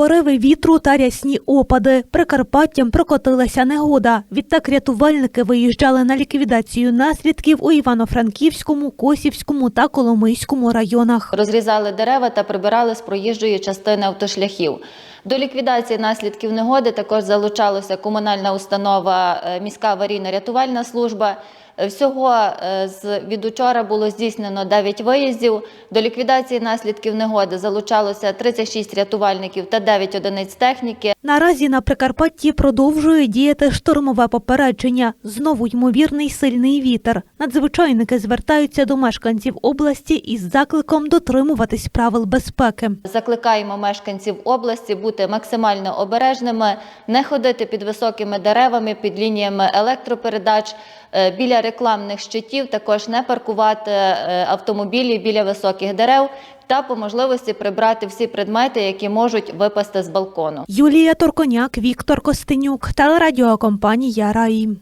Пориви вітру та рясні опади. Прикарпаттям прокотилася негода. Відтак рятувальники виїжджали на ліквідацію наслідків у Івано-Франківському, Косівському та Коломийському районах. розрізали дерева та прибирали з проїжджої частини автошляхів. До ліквідації наслідків негоди також залучалася комунальна установа е, міська аварійно-рятувальна служба. Всього е, від учора було здійснено 9 виїздів. До ліквідації наслідків негоди залучалося 36 рятувальників та 9 одиниць техніки. Наразі на Прикарпатті продовжує діяти штормове попередження. Знову ймовірний сильний вітер. Надзвичайники звертаються до мешканців області із закликом дотримуватись правил безпеки. Закликаємо мешканців області бути максимально обережними, не ходити під високими деревами, під лініями електропередач, е, біля рекламних щитів, також не паркувати е, автомобілі біля високих дерев та по можливості прибрати всі предмети, які можуть випасти з балкону. Юлія Торконяк, Віктор Костенюк, телерадіокомпанія Раї.